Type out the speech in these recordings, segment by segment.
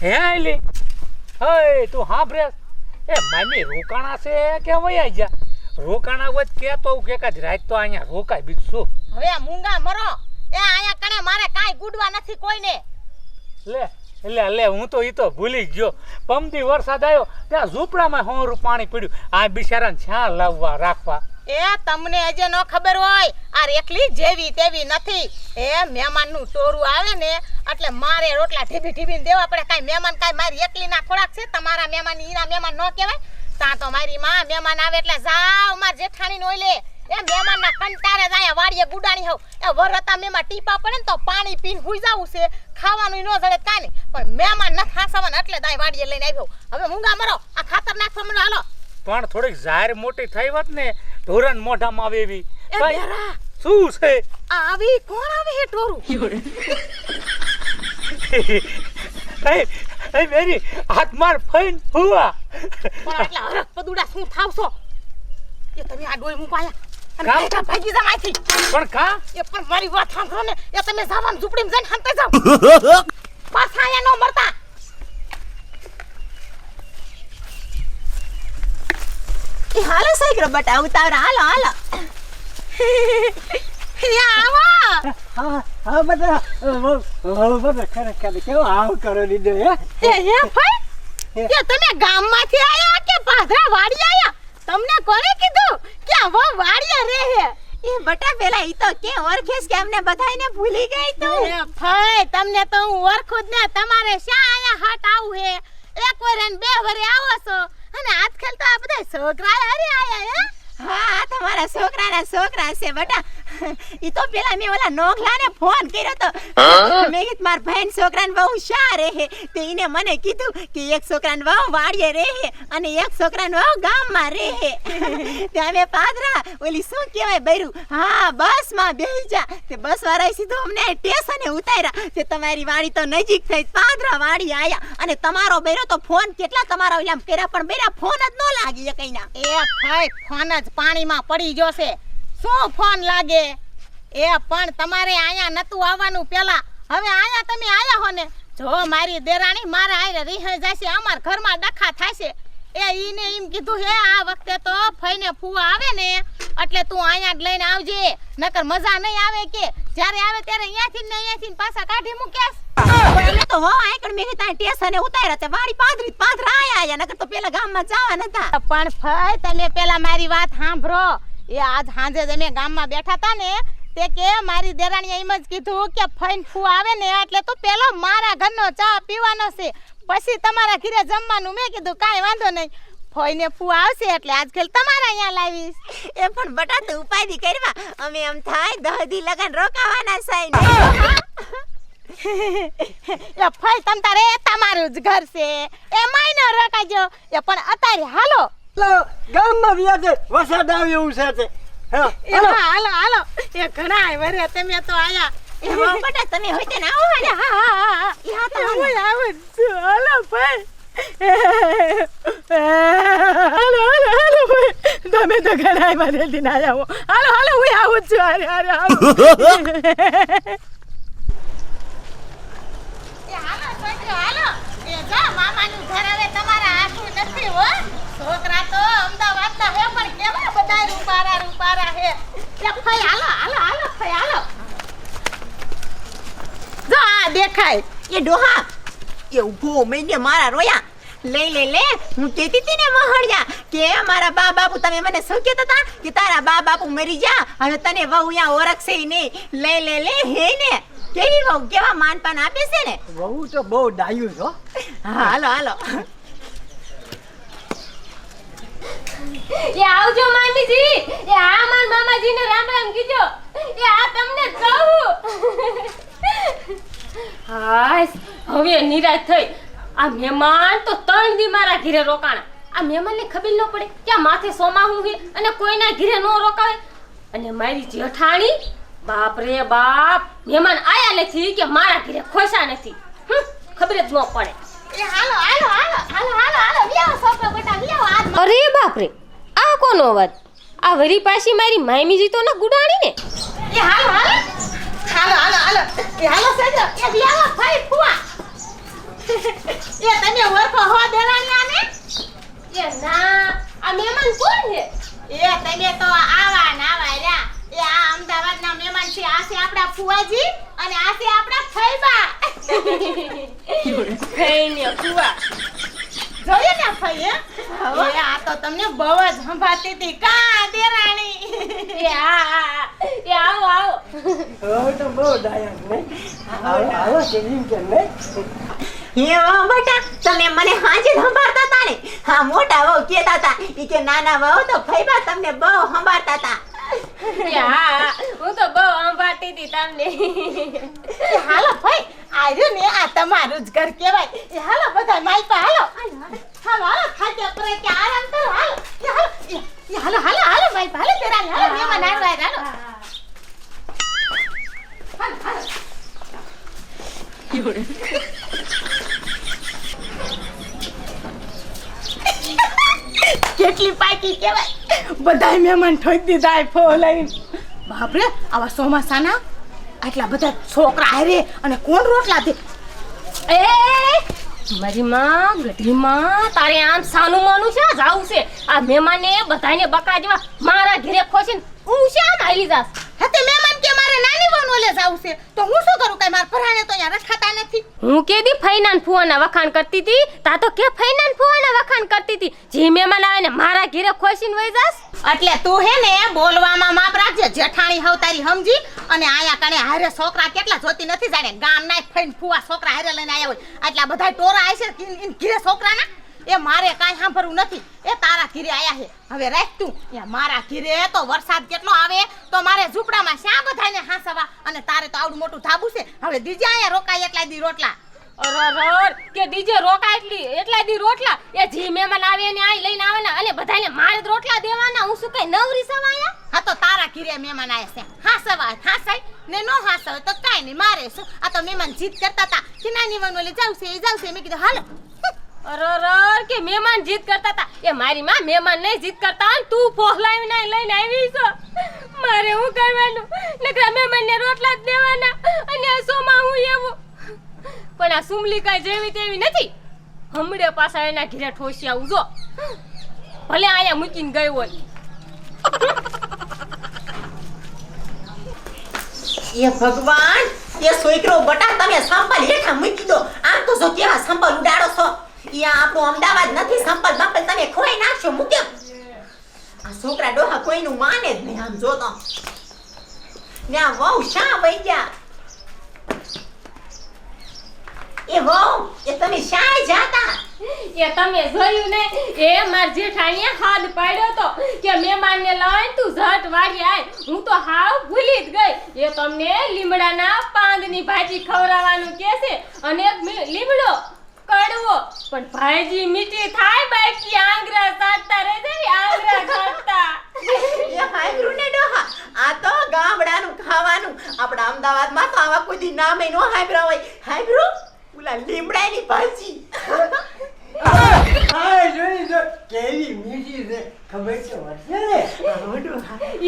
હે આયલી? હે તું સાંભળે એ મામી રોકાણા છે કે વયા જા રોકાણા હોય કે તો કે કાજ રાત તો અહીંયા રોકાય બીજું શું? હવે આ મૂંગા મરો. એ અહીંયા કણે મારે કાંઈ ગુડવા નથી કોઈને. લે એટલે લે હું તો એ તો ભૂલી જ ગયો. પમદી વરસાદ આવ્યો ત્યાં ઝૂંપડામાં હોરું પાણી પીડ્યું. આ બિચારાને છ્યાં લાવવા રાખવા. એ તમને હજે ન ખબર હોય, આ રેકલી જેવી તેવી નથી. એ મહેમાનનું ટોરું આવે ને, એટલે મારે રોટલા ઢીબી ઢીબી દેવા પડે. કાંઈ મહેમાન, કાંઈ મારી એકલીના ખોરાક છે, તમારા મહેમાન, ઈના મહેમાન ન કહેવાય. તાં તો મારી માં મહેમાન આવે એટલે જાવ માર જેઠાણી નો લે એ મહેમાનના કંટારે જાય વાડીએ ગુડાણી હોવ એ વરતા મેમાં ટીપા પડે ને તો પાણી પીને હુઈ જાવું છે. ખાવાનું ન જડે કાંઈ પણ મહેમાન ન ખાસાવાના એટલે દાય વાડીએ લઈને આવ્યો. હવે મૂંગા મરો, આ ખાતર નાખવા મને, હાલો. પણ થોડીક જાહેર મોટી થઈ હોત ને ઢોરણ મોઢામાં આવે એવી. શું છે? આવી કોણ આવે હે ટોરું? એ એ મેરી હાથ માર ફઈન હુવા પણ આટલા હરખ પદુડા શું થાવશો એ તમે આ ડોય મુકાયા પણ કા? એ પણ મારી વાત સાંભળો ને. એ તમે જવાનું ઝૂંપડીમાં જઈને હંતે જાવ પાછા અહીંયા ન મરતા. એ હાલો સાઈકરો બટા ઉતાવળ હાલો હાલો આવો હા હા બધા હવે બધા ખરેખર કેવો આવ કરો લીધો હે હે ભાઈ એ તમે ગામમાંથી આયા કે પાધરા વાડી આયા તમને કોણે કીધું કે આવો વાડીએ રહે હે એ બટા પેલા ઈ તો કે ઓળખેસ કે અમને બધાયને ભૂલી ગઈ તું એ ભાઈ તમને તો હું ઓરખું જ ને તમારે શા આયા હટ આવું હે એક વરે બે વરે આવો છો અને આજકાલ તો આ બધા છોકરા હારે આયા હે? હા તમારા છોકરાના છોકરા છે બટા. ઈ તો પેલા મેં ઓલા નોખલાને ફોન કર્યો તો. મેં કીધું માર ભાઈન છોકરાને બહુ શા રહે? તે ઈને મને કીધું કે એક છોકરાને બહુ વાડીએ રહે અને એક છોકરાને બહુ ગામમાં રહે. તે અમે પાદરા ઓલી શું કહેવાય બૈરું? હા બસમાં બેહી જા. તે બસ વાળાએ સીધું અમને સ્ટેશને ઉતાર્યા. તે તમારી વાડી તો નજીક થઈ પાદરા વાડી આયા. અને તમારો બૈરો તો ફોન કેટલા તમારા ઓલા કર્યા પણ બૈરા ફોન જ ન લાગી કઈના એ ભાઈ ફોન જ પાણીમાં પડી જશે શું ફોન લાગે? એ પણ તમારે અહીંયા નતું આવવાનું પેલા હવે અહીંયા તમે આયા હો ને જો મારી દેરાણી મારા આયરે રીહે જશે અમાર ઘરમાં ડખા થાશે એ ઈને એમ કીધું, હે, આ વખતે તો ફઈને ફૂવા આવે ને, એટલે તું અહીંયા જ લઈને આવજે. નકર મજા નહીં આવે કે. જ્યારે આવે ત્યારે અહીંયાથી ને અહીંયાથી પાછા કાઢી એટલે તો હો આયકણ મેં ત્યાં સ્ટેશને ઉતાર્યા છે વાડી પાદરી પાદરા આયા નકર તો પેલા ગામમાં જવા નતા પણ ફઈ તમે પેલા મારી વાત સાંભળો. એ આજ સાંજે અમે ગામમાં બેઠા હતા ને તે કે મારી દેરાણીએ એમ જ કીધું કે ફઈન ફૂ આવે ને એટલે તો પેલો મારા ઘરનો ચા પીવાનો છે. પછી તમારા ઘરે જમવાનું મેં કીધું કાંઈ વાંધો નહીં. ફઈને ફૂ આવશે એટલે આજકાલ તમારા અહીંયા લાવીશ. એ પણ બટા તું ઉપાધી કરવા અમે એમ થાય દહદી લગન રોકાવાના સાઈ એ ફઈ તમ તારે તમારું જ ઘર છે. એ માયનો રોકાજો. એ પણ અત્યારે હાલો. લો ગામમાં વ્યા છે વરસાદ આવ્યો એવું છે તે. હા હાલો. હાલો એ ઘણા વરે તમે તો આયા. એમાં? બટા તમે હોય તે ના આવો ને હા હા હા હા. તો હાલો. હું આવું જ છું. હાલો ભાઈ. હાલો હાલો હાલો ભાઈ. તમે તો ઘણા મને લઈને આયા હો. હાલો હાલો હું આવું છું. અરે અરે હાલો એ એ જા એ ફઈ, હાલો હાલો મારા રોયા. લઈ લે લે, હું કહેતી હતી ને કે મારા બા બાપુ, તમે મને શું હતા કે તારા બા બાપુ મરી જા હવે તને વહુ ઓળખશે નહીં. લઈ લે લે, હે ને. કેવી વહુ? કેવા માનપાન આપે છે ને? બહુ તો બહુ ડાયું છો હાલો હાલો. એ આવજો મામીજી એ આ માર મામાજીને રામ રામ કીજો. એ આ તમને કહું. હાય હવે નિરાશ થઈ. આ મહેમાન તો ત્રણ દી મારા ઘરે રોકાણા. આ મહેમાનને ખબર ન પડે કે આ માથે સોમા હું અને કોઈના ઘરે ન રોકાવે. અને મારી જેઠાણી બાપ રે બાપ. મહેમાન આયા નથી કે મારા ઘરે ખોસા નથી. ખબર જ ન પડે. એ હાલો હાલો હાલો હાલો હાલો હાલો વ્યાવો છોકરો બેટા વ્યાવો અરે બાપ રે આ કોનો અવાજ? આ વરી પાછી મારી માયમી તો ના ગુડાણી ને? એ હાલો હાલો. હાલો હાલો હાલો. એ હાલો સેજો. એ વ્યાવો ભાઈ ફુવા. એ તને ઓળખો હો દેવાની આને એ ના આ મહેમાન કોણ છે? એ તને તો આવા ને આવા રહ્યા એ આ અમદાવાદના મહેમાન છે. આ છે આપણા ફુવાજી અને આ છે આપણા ફઈબા ફઈને ફુવા. જોઈએ ને ફઈ હવે? આ તો તમને બહુ જ સંભાળતી હતી. કા દેરાણી? એ આ. એ આવો આવો. હવે તો બહુ ડાયા ને. આવો આવો કે એમ કે બેટા તમે મને હાજે સંભાળતા હતા ને? હા મોટા વહુ કહેતા હતા ઈ કે નાના વહુ તો ફઈબા તમને બહુ સંભાળતા હતા સંભાળતી હતી તમને. હાલો ભાઈ આવ્યું ને આ તમારું જ ઘર કહેવાય. એ હાલો બધા માઈપા હાલો. હાલો હાલો. ખાતે પર કે આરામ કરો હાલો. એ હાલો હાલો હાલો હાલો માઈપા હાલો તેરા હાલો મહેમાન આવ્યા હાલો હાલો. હાલો કેટલી પાકી કેવાય બધાય મહેમાન ઠોકી દીધા ફો લઈને. બાપરે, આવા ચોમાસાના? આટલા બધા છોકરા આવે અને કોણ રોટલા દે? એ, મારી માં ગઢી માં, તારે આમ સાનું માનું છે? જાવું છે. આ મહેમાને બધાને બકા જેવા મારા ઘરે ખોસીને હું છે આમ આવી જાસ હા, તે મહેમાન મારે નાની વહુ ઓલે જાવું છે. તો હું શું કરું? કઈ મારા પરાણે તો અહીંયા રખાતા નથી. હું કેદી ફૈનાન ફુવાના વખાણ કરતી હતી? તા તો કે ફૈનાન ફુવાના વખાણ કરતી હતી. જે મહેમાન આવે ને મારા ઘરે ખોશીન વઈ જાસ એટલે તું હે ને બોલવામાં માપ રાખજે. જેઠાણી હવ તારી સમજી. અને આયા કણે હારે છોકરા કેટલા જોતી નથી જાણે. ગામ ના ફૈન ફુવા છોકરા હારે લઈને આયા હોય. એટલા બધા ટોરા આવશે ઘીરે છોકરાના? એ મારે કાંઈ સાંભળવું નથી. એ તારા ઘીરે આયા છે. હવે રાખ તું. એ મારા ઘીરે તો વરસાદ કેટલો આવે તો મારે ઝૂંપડામાં શા બધાને હાંસવા? અને તારે તો આવડું મોટું ધાબુ છે. હવે દીજે આયા રોકાય એટલા દી રોટલા. અરર કે દીજે રોકા એટલી એટલા દી રોટલા? એ જી મહેમાન આવે ને આઈ લઈને આવેના અને બધાને મારે જ રોટલા દેવાના. હું શું કઈ નવરી સવાયા હા તો તારા ઘીરે મહેમાન આયા છે. હાંસવા હાંસાય? ને નો હાંસવાય તો કાંઈ નહીં. મારે શું? આ તો મહેમાન જીત કરતા હતા. કે નાની વનુ ઓલે જાવ છે એ જાવ છે મેં કીધું હાલો અરર કે મહેમાન જીત કરતા હતા એ મારી માં મહેમાન નહીં જીત કરતા અને તું ફોહલાવીને આઈ લઈને આવી છો મારે હું કરવાનું? નકરા મહેમાનને રોટલા જ દેવાના. અને આ સોમાં હું એવું? પણ આ સુમલી કાંઈ જેવી તેવી નથી. હમડે પાછા એના ઘેરે ઠોસી આવું, જો. ભલે આયા મૂકીને ગઈ હોય. એ ભગવાન, એ છોકરો બટા તમે સાંભળ, હેઠા મૂકી દો. આમ તો જો કેવા સાંભળ ઉડાડો છો. આપણું અમદાવાદ નથી સંપલ, બંપલ તમે ખોઈ નાખશો, મૂક્યો. આ છોકરા ડોહા કોઈનું માને જ નહીં, આમ જો તો. ને આ વહુ શા વહી ગયા? એ વહુ, એ તમે શાય જાતા? એ તમે જોયું ને? એ માર જેઠાણીએ હાથ પાડ્યો તો કે મહેમાનને લઈને તું ઝટ વાળી આય. હું તો હાવ ભૂલી જ ગઈ. એ તમને લીમડાના પાંદની ભાજી ખવડાવવાનું કે છે. અને લીમડો કડવો. પણ ભાઈજી મીઠી થાય બાકી આંગરા સાટતા રહે છે આંગરા ખાતા એ હાયબ્રુ ને ડોહા. આ તો ગામડાનું ખાવાનું. આપણા અમદાવાદમાં તો આવા કોઈ દી નામે નો હાયબ્રા હોય હાયબ્રુ ઓલા લીમડાની ભાજી. હા જોઈ જો કેવી મીઠી છે ખબર છે વધશે ને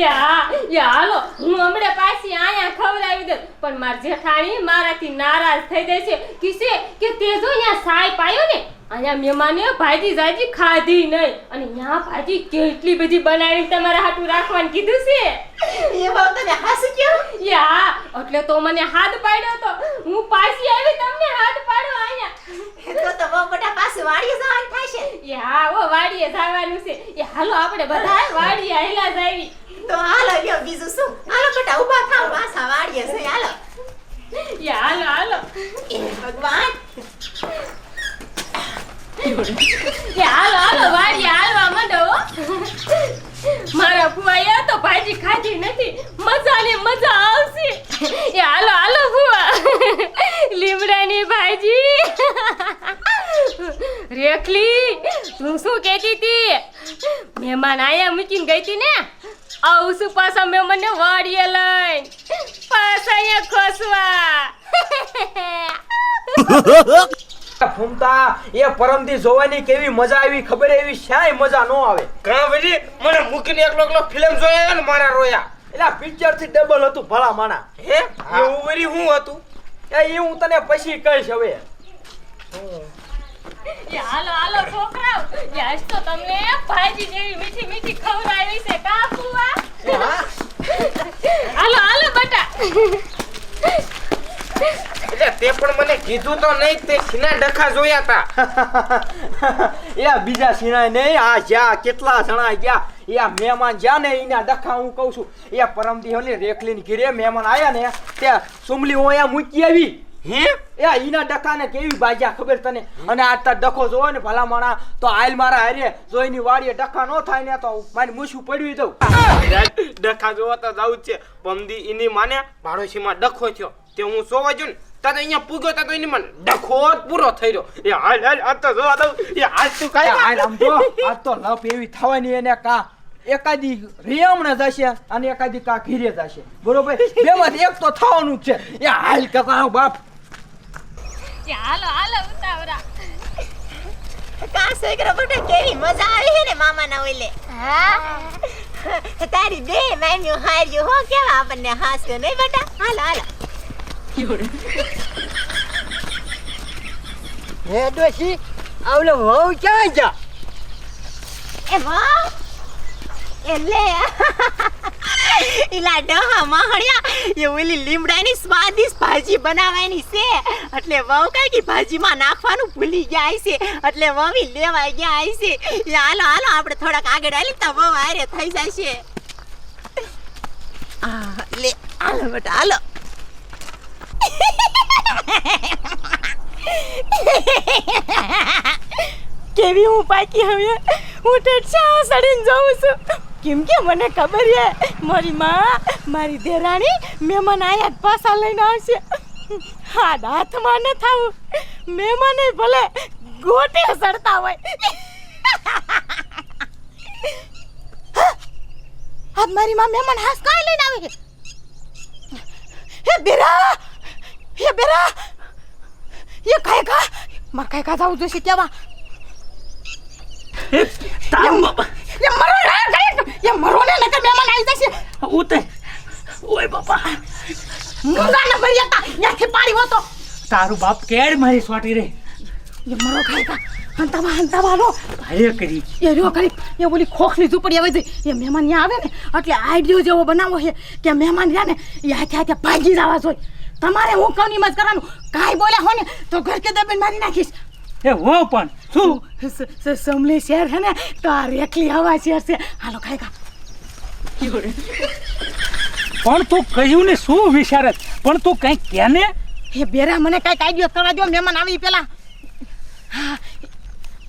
યા યા હાલો. હું હમણાં પાછી આયા ખવડાવી દઉં. પણ માર જેઠાણી મારાથી નારાજ થઈ જાય છે. કિસે કે તે જો અહીંયા સાય પાયો ને અહીંયા મહેમાને ભાજી જાજી ખાધી નહીં. અને અહીંયા ભાજી કેટલી બધી બનાવી તમારા હાટું રાખવાનું કીધું છે? એ બાબત તને હાસી કયો યા એટલે તો મને હાથ પાડ્યો તો. હું પાછી આવી તમને હાથ પાડો અહીંયા. તો તો બહુ મોટા પાસે થશે એ હા ઓ વાડીએ જવાનું છે. એ હાલો આપણે બધા વાડીએ આયલા જાવી તો હાલો લ્યો બીજું શું? હાલો બેટા ઊભા થાવ પાછા વાડીએ છે હાલો. એ હાલો હાલો. એ ભગવાન. એ હાલો હાલો વાડી હાલવા માંડો. મારા ફુવાએ તો ભાજી ખાધી નથી. મજાને મજા આવશે. એ હાલો હાલો ફુવા લીમડાની ભાજી. રેખલી તું શું કહેતી હતી? મહેમાન આયા મૂકીને ગઈ હતી ને? આવું શું પાછા મહેમાનને વાડીએ લઈને. પાછા અહીંયા ખોસવા ફૂમતા એ પરમથી જોવાની કેવી મજા આવી ખબર એવી શાય મજા ન આવે. કા ભાઈ મને મૂકીને એકલો એકલો ફિલ્મ જોયા ને મારા રોયા? એટલે પિક્ચરથી ડબલ હતું ભલા માણા. હે? એવું વરી હું હતું? એ હું તને પછી કહીશ હવે. એ હાલો હાલો છોકરાઓ. એ તો તમને ભાજી જેવી મીઠી મીઠી ખવડાવી છે કા ફુવા? હાલો હાલો બટા. એટલે તે પણ મને કીધું તો નહીં તે સીના ડખા જોયા તા. એ બીજા સીના નહીં આ જ્યાં કેટલા જણા ગયા એ આ મહેમાન જ્યાં ને એના ડખા હું કહું છું. એ પરમદી ઓલી રેખલીન ઘીરે મહેમાન આયા ને ત્યાં સુમલી હું અહીંયા મૂકી આવી. હે? એ ઈના ડકાને કેવી બાજ્યા ખબર તને? અને આ તાર ડખો જોવો ને ભલા માણા તો આયલ મારા હારે જો એની વાડીએ ડખા નો થાય ને તો મારી મૂછું પડવી દઉં ડખા જોવા તો જાવું છે પમદી એની માને પાડોશીમાં ડખો થયો. તે હું સોવા જો ને તા તો અહીંયા પૂગ્યો તા તો એની મને ડખો પૂરો થઈ રહ્યો. એ હાલ હાલ આ તો જોવા દઉં. એ હાલ તું કાંઈ આમ જો આ તો લપ એવી થવાની એને કા એકાદી રેમણે જશે અને એકાદી કા ઘીરે જશે. બરોબર? બેમાંથી એક તો થવાનું જ છે. એ હાલ કકા બાપ એ હાલો હાલો ઉતાવળા. કા છોકરો બેટા કેવી મજા આવી હે ને મામાના ઓલે હા? તારી બે માન્યું હાર્યું હો કેવા આપણને હાસ્યો નહીં બટા? હાલો હાલો. હે ડોશી આવલો વહુ ક્યાં જા એ વાહ? એટલે ઇલા ડહા માહણ્યા એ ઓલી લીમડાની સ્વાદિષ્ટ ભાજી બનાવવાની છે. એટલે વહુ કઈ કે ભાજીમાં નાખવાનું ભૂલી ગયા છે. એટલે વવી લેવા ગયા છે. એ હાલો હાલો, આપણે થોડાક આગળ હાલી તો વહુ આરે થઈ જશે. લે, હાલો, બેટા, હાલો. કેવી હું પાકી હવે હું ટેટસા સડીને જાઉં છું. કેમ કે મને ખબર છે, મારી માં, મારી દેરાણી મહેમાન આયા પાસા લઈને આવશે. હાથ હાથમાં ન થાવું. મહેમાને ભલે ગોટે સડતા હોય. હાથ મારી માં મહેમાન હાસ કાય લઈને આવે છે? હે બેરા હે બેરા એ કાય કા માર કાય કા જાવું જોઈશે કેવા? તામ એ મરો એ મરો ને નકર મહેમાન આવી જશે. ઉતે ઓય બાપા. મુંગા ન ભરી તા યાથી પાડી હોતો. તારું બાપ કેડ મારી સ્વાટી રે? એ મરો ખાઈ તા હંતાવા હંતાવા લો. ભાઈ કરી. એ રો કરી. એ બોલી ખોખની ઝૂંપડી આવે છે એ મહેમાન અહીંયા આવે ને એટલે આઈડિયો જેવો બનાવો છે કે મહેમાન રહ્યા ને એ હાથે હાથે ભાગી જવા જોઈએ તમારે હું કવની મત કરવાનું? કાંઈ બોલ્યા હો ને તો ઘર કે દબીને મારી નાખીશ. એ હો પણ. શું સમલી શેર છે ને? તો આ રેખલી હવા શેર છે. હાલો ખાઈ ખા. પણ તું કહ્યું ને શું વિચારત? પણ તું કઈ કે ને? એ બેરા મને કાંઈક આઈડિયો કરવા દો મહેમાન આવી પેલા. હા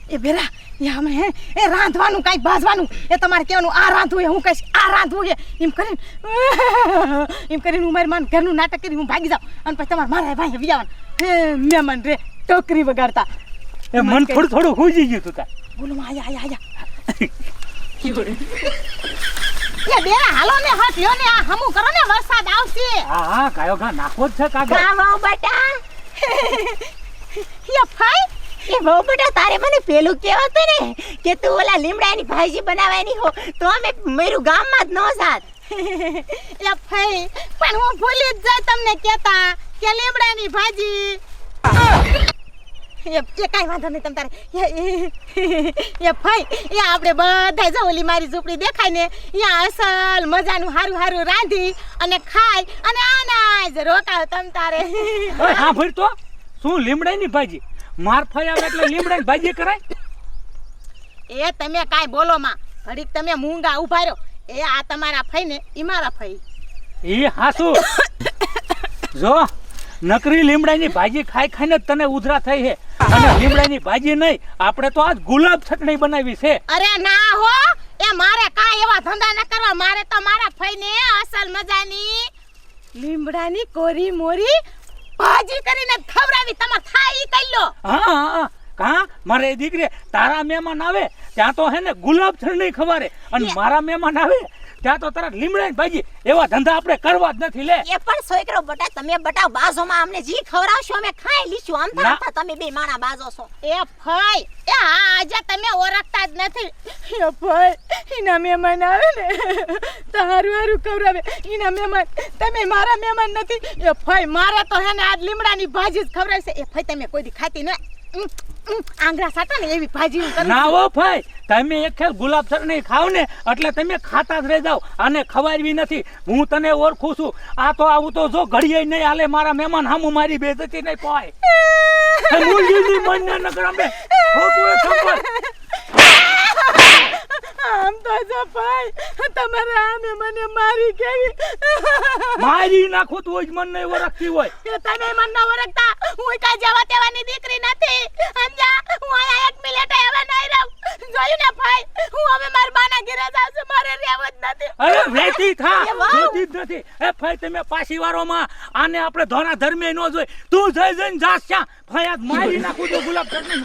એ બેરા એ હે? એ રાંધવાનું કાંઈક ભાજવાનું એ તમારે કહેવાનું આ રાંધવું હું કહીશ આ રાંધવું છે એમ કરીને એમ કરીને હું મારી માન ઘરનું નાટક કરી હું ભાગી જાઉં. અને પછી તમારે મારા ભાઈ વિજાવાનું હે મહેમાન રે ટોકરી વગાડતા. એ મન થોડું થોડું ખૂજી ગયું તું તાર. બોલો આયા આયા આયા. એ બેરા હાલો ને હટ લ્યો ને આ હમું કરો ને વરસાદ આવશે. હા હા કાયો ઘા નાખો જ છે કાગળ. ગાવા બટા. યે ફાઈ એ બહુ બટા તારે મને પેલું કહેવાતું ને કે તું ઓલા લીમડાની ભાજી બનાવવાની હો તો અમે મેરું ગામમાં જ ન જાત. યા ફઈ પણ હું ભૂલી જ જાય તમને કહેતા કે લીમડાની ભાજી. એ કાંઈ વાંધો નહીં તમ તારે. એ ભાઈ એ આપણે બધા જો ઓલી મારી ઝૂંપડી દેખાય ને અહીંયા અસલ મજાનું હારું હારું રાંધી અને ખાઈ અને આના રોકાવ તમ તારે. હા ભાઈ તો શું લીમડાની ભાજી? માર ફરી આવે એટલે લીમડાની ભાજી કરાય? એ તમે કાંઈ બોલો માં ઘડીક તમે મૂંગા ઊભા રહ્યો એ આ તમારા ફઈ ને ઈ મારા ફઈ. એ હાસુ. જો નકરી લીમડાની ભાજી ખાઈ ખાઈને તને ઉધરા થઈ છે અને લીમડાની ભાજી નહીં આપણે તો આજ ગુલાબ ચટણી બનાવી છે. અરે ના હો એ મારે કાંઈ એવા ધંધા ન કરવા મારે તો મારા ફઈને અસલ મજાની લીમડાની કોરી મોરી ભાજી કરીને જ ખવડાવી તમાર થાય ઈ લો. હા હા હા. કા? મારે દીકરી તારા મહેમાન આવે ત્યાં તો હે ને ગુલાબ ચટણી ખવારે. અને મારા મહેમાન આવે ત્યાં તો તરત લીમડાની ભાજી એવા ધંધા આપણે કરવા જ નથી લે. એ પણ સોયકરો બટા તમે બટા બાજોમાં અમને જી ખવડાવશો અમે ખાઈ લીશું. આમ. તો તમે બે માણા બાજો છો. એ ફઈ એ હા આજે તમે ઓળખતા જ નથી. એ ભાઈ એના મહેમાન આવે ને. તો હારું હારું ખવડાવે. એના મહેમાન તમે મારા મહેમાન નથી. એ ફઈ મારે તો હે ને આજ લીમડાની ભાજી જ ખવરાવશે એ ફઈ તમે કોઈ દી ખાતી ન ઉમ, ઉમ, આંગળા સાટા ને એવી ભાજી ના હો ભાઈ તમે એક ખેલ ગુલાબ ચટણી ખાવ ને એટલે તમે ખાતા જ રહી જાવ અને ખવારવી નથી. હું તને ઓળખું છું. આ તો આવું તો જો ઘડીએ નહીં હાલે મારા મહેમાન હામું મારી બેજતી નહીં પાય એ મૂંગીની મનને નગર અંબે ખોટું આમ ભાઈ તમારે આમે મને મારી કેવી મારી નાખો તો જ મન નહીં ઓળખતી હોય. તમે મન ન ઓળખતા હું કાંઈ જવા તેવાની દીકરી નથી. સમજા? હું આયા એક મિનિટ હવે નહીં રહું. જોયું ને ભાઈ? હું હવે મારા બાના ઘરે જાઉં છું. મારે રહેવું જ નથી. અરે વેતી થા. જોતી જ નથી. એ ભાઈ તમે પાછી વારોમાં આને આપણે ધોરા ધર્મે નો જોઈ. તું જઈ જઈને જાસ ક્યાં? ફયાદ મારી નાખું તો ગુલાબ ચટણી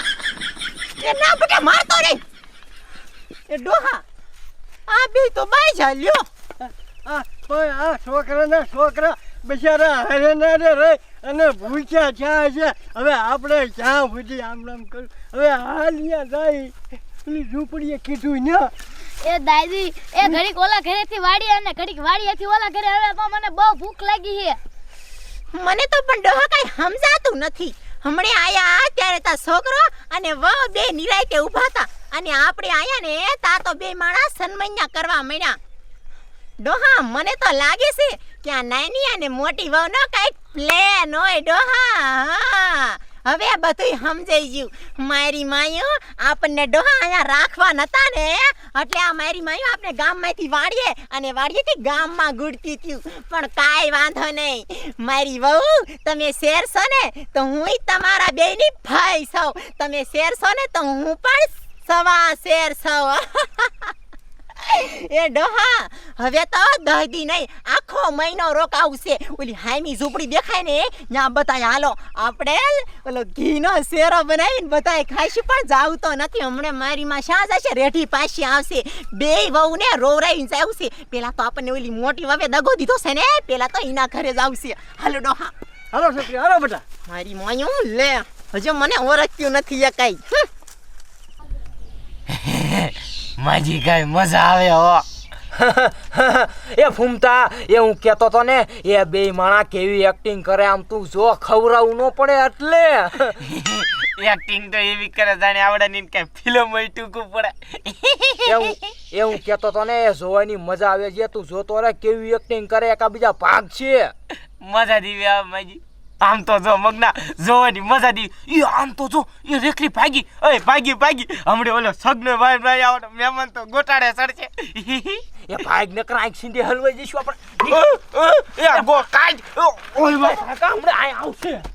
એ ના બેટા મારતો રે એ ડોહા. આ બી તો બાઈ ચાલ્યો આ પણ આ છોકરાના છોકરા બિચારા હરે ના રે અને ભૂખ્યા ચા છે. હવે આપણે ચા સુધી આમ નામ કર્યું હવે હાલિયા જાય પેલી ઝૂંપડીએ કીધું ને. એ દાદી એ ઘડીક ઓલા ઘરેથી વાડી અને ઘડીક વાડીએથી ઓલા ઘરે. હવે તો મને બહુ ભૂખ લાગી છે. મને તો પણ ડોહા કઈ સમજાતું નથી. હમણે આયા ત્યારે તા છોકરો અને વહુ બે નિરાયતે ઊભા હતા અને આપણે આયા ને તા તો બે માણસ સન્મૈયા કરવા માંડ્યા ડોહા, મને તો લાગે છે કે આ નાની અને મોટી વહુ નો કંઈક પ્લેન હોય ડોહા. હવે આ બધું સમજાઈ ગયું. મારી માયો આપણને ડોહા અહીંયા રાખવા નતા ને. એટલે આ મારી માયો આપણે ગામમાંથી વાળીએ અને વાળીએથી ગામમાં ગુડતી થયું પણ કાંઈ વાંધો નહીં. મારી વહુ, તમે શેરશો ને, તો હું તમારા બેની ભાઈ છું તમે શેરશો ને, તો હું પણ સવા શેર સૌ. એ ડોહા હવે તો દહદી નહીં આખો મહિનો રોકાવશે ઓલી હાઈમી ઝૂંપડી દેખાય ને ત્યાં બતાય હાલો આપણે ઓલો ઘીનો શેરો બનાવીને બતાય ખાઈશું પણ જાવું તો નથી. હમણાં મારી માં શા જશે? રેઠી પાછી આવશે. બે વહુને રોવરાઈને જાવશે પેલા તો આપણને ઓલી મોટી વવે દગો દીધો છે ને પેલા તો એના ઘરે જ આવશે હાલો ડોહા. હાલો છોકરી હાલો બેટા. મારી મોયું લે. હજુ મને ઓળખ્યું નથી એ કઈ. માજી કઈ મજા આવે હો. એ ફૂમતા એ હું કહેતો તો ને એ બે માણા કેવી એક્ટિંગ કરે આમ તું જો ખવરાવું ન પડે એટલે. એક્ટિંગ તો એવી કરે જાણે આવડે ની કઈ ફિલ્મ હોય ટૂંકું પડે. એવું એવું કેતો કહેતો તો ને એ જોવાની મજા આવે છે તું જોતો રે કેવી એક્ટિંગ કરે એકા બીજા ભાગ છે. મજા દીવી આવે માજી. આમ તો જો મગના જોવાની મજા દી. ઈ આમ તો જો ઈ રેખલી ભાગી. અય ભાગી ભાગી. હમણે ઓલો સગનો ભાઈ ભાઈ આવડે મહેમાન તો ગોટાડે ચડશે. એ ભાગ નકર આંખ સિંધે હલવાઈ જઈશું આપણે. એ ગો કાઢ ઓય ભાઈ કાકા હમણાં આય આવશે.